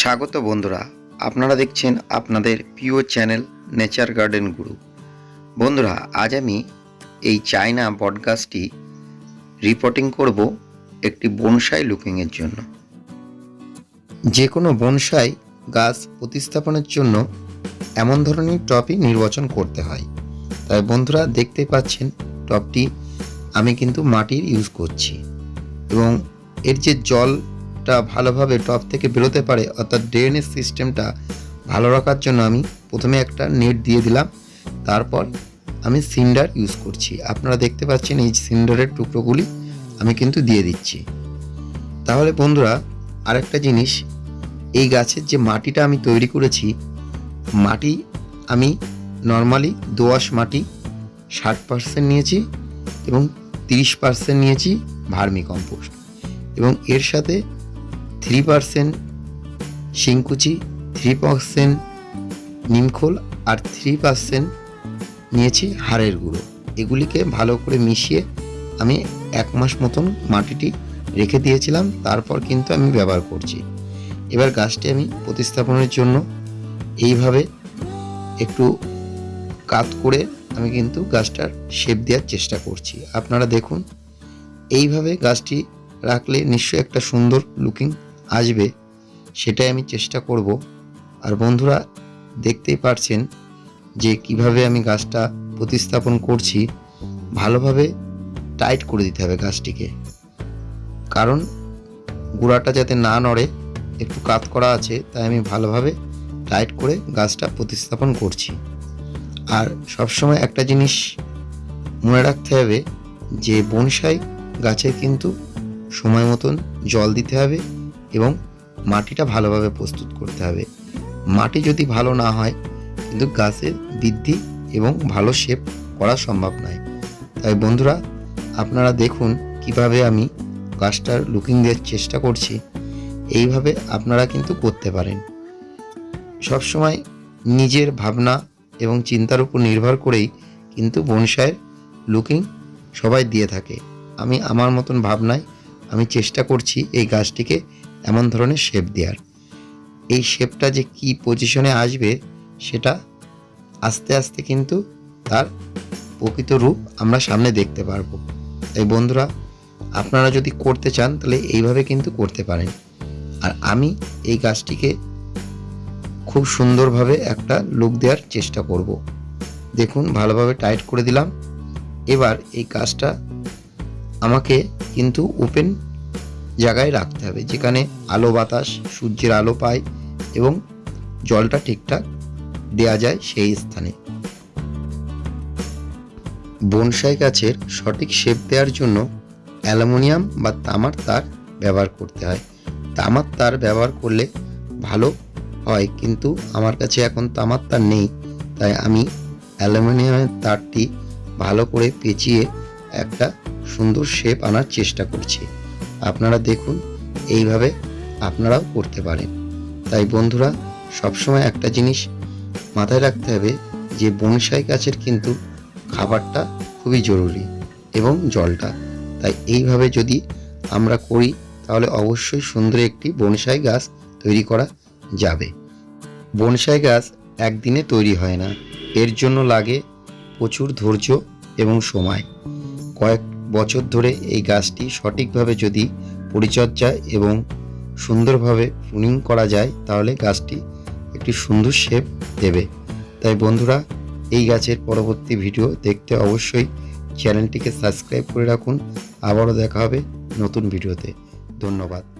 স্বাগত বন্ধুরা, আপনারা দেখছেন আপনাদের প্রিয় চ্যানেল নেচার গার্ডেন গুরু। বন্ধুরা, আজ আমি এই চায়না বটগাছটি রিপোর্টিং করব একটি বনসাই লুকিংয়ের জন্য। যে কোনো বনসাই গাছ প্রতিস্থাপনের জন্য এমন ধরনের টপই নির্বাচন করতে হয়। তাই বন্ধুরা, দেখতে পাচ্ছেন টপটি আমি কিন্তু মাটির ইউজ করছি এবং এর যে জলটা ভালোভাবে টপ থেকে বেরোতে পারে, অর্থাৎ ড্রেনেজ সিস্টেমটা ভালো রাখার জন্য আমি প্রথমে একটা নেট দিয়ে দিলাম, তারপর আমি সিন্ডার ইউজ করছি। আপনারা দেখতে পাচ্ছেন এই সিন্ডারের টুকরোগুলি আমি কিন্তু দিয়ে দিচ্ছি। তাহলে বন্ধুরা, আরেকটা জিনিস, এই গাছের যে মাটিটা আমি তৈরি করেছি, মাটি আমি নর্মালি দোআঁশ মাটি ষাট পার্সেন্ট নিয়েছি এবং তিরিশ পার্সেন্ট নিয়েছি ভার্মি কম্পোস্ট এবং এর সাথে থ্রি পার্সেন্ট শিংকুচি থ্রি পার্সেন্ট নিমখোল আর থ্রি পার্সেন্ট নিয়েছি হাড়ের গুঁড়ো। এগুলিকে ভালো করে মিশিয়ে আমি এক মাস মতন মাটিটি রেখে দিয়েছিলাম, তারপর কিন্তু আমি ব্যবহার করছি। এবার গাছটি আমি প্রতিস্থাপনের জন্য এইভাবে একটু কাত করে আমি কিন্তু গাছটার শেপ দেওয়ার চেষ্টা করছি। আপনারা দেখুন, এইভাবে গাছটি রাখলে নিশ্চয়ই একটা সুন্দর লুকিং আসবে, সেটাই আমি চেষ্টা করব। আর বন্ধুরা, দেখতেই পারছেন যে কীভাবে আমি গাছটা প্রতিস্থাপন করছি। ভালোভাবে টাইট করে দিতে হবে গাছটিকে। কারণ গুঁড়াটা যাতে না নড়ে, একটু কাত করা আছে, তাই আমি ভালোভাবে টাইট করে গাছটা প্রতিস্থাপন করছি। আর সবসময় একটা জিনিস মনে রাখতে হবে যে, বনসাই গাছে কিন্তু সময় মতন জল দিতে হবে। এবং মাটিটা ভালোভাবে প্রস্তুত করতে হবে। মাটি যদি ভালো না হয়, কিন্তু গাছের বৃদ্ধি এবং ভালো শেপ করা সম্ভব নয়। তাই বন্ধুরা, আপনারা দেখুন কীভাবে আমি গাছটার লুকিং দেওয়ার চেষ্টা করছি। এইভাবে আপনারা কিন্তু করতে পারেন। সবসময় নিজের ভাবনা এবং চিন্তার উপর নির্ভর করেই কিন্তু বনসাইয়ের লুকিং সবাই দিয়ে থাকে। আমি আমার মতন ভাবনায় আমি চেষ্টা করছি এই গাছটিকে এমন ধরনের শেপ দেওয়ার এই শেপটা যে কি পজিশনে আসবে, সেটা আস্তে আস্তে কিন্তু তার প্রকৃত রূপ আমরা সামনে দেখতে পারব। তাই বন্ধুরা, আপনারা যদি করতে চান, তাহলে এইভাবে কিন্তু করতে পারেন। আর আমি এই গাছটিকে খুব সুন্দরভাবে একটা লুক দেওয়ার চেষ্টা করব। দেখুন, ভালোভাবে টাইট করে দিলাম। এবার এই গাছটা আমাকে কিন্তু ওপেন জায়গায় রাখতে হবে। যেখানে আলো বাতাস, সূর্যের আলো পায় এবং জলটা ঠিকঠাক দেয়া যায় সেই স্থানে। বনসাই গাছের সঠিক শেপ দেওয়ার জন্য অ্যালুমিনিয়াম বা তামার তার ব্যবহার করতে হয়। তামার তার ব্যবহার করলে ভালো হয়, কিন্তু আমার কাছে এখন তামার তার নেই। তাই আমি অ্যালুমিনিয়ামের তারটি ভালো করে পেঁচিয়ে একটা সুন্দর শেপ আনার চেষ্টা করছি। আপনারা দেখুন, এইভাবে আপনারাও করতে পারেন। তাই বন্ধুরা, সবসময় একটা জিনিস মাথায় রাখতে হবে যে বনসাই গাছের কিন্তু খাবারটা খুবই জরুরি এবং জলটা। তাই এইভাবে যদি আমরা করি, তাহলে অবশ্যই সুন্দর একটি বনসাই গাছ তৈরি করা যাবে। বনসাই গাছ একদিনে তৈরি হয় না, এর জন্য লাগে প্রচুর ধৈর্য এবং সময়। কয়েক বছর ধরে এই গাছটি সঠিকভাবে যদি পরিচর্যা এবং সুন্দরভাবে প্রুনিং করা যায়, তাহলে গাছটি একটি সুন্দর শেপ দেবে। তাই বন্ধুরা, এই গাছের পরবর্তী ভিডিও দেখতে অবশ্যই চ্যানেলটিকে সাবস্ক্রাইব করে রাখুন। আবারও দেখা হবে নতুন ভিডিওতে ধন্যবাদ।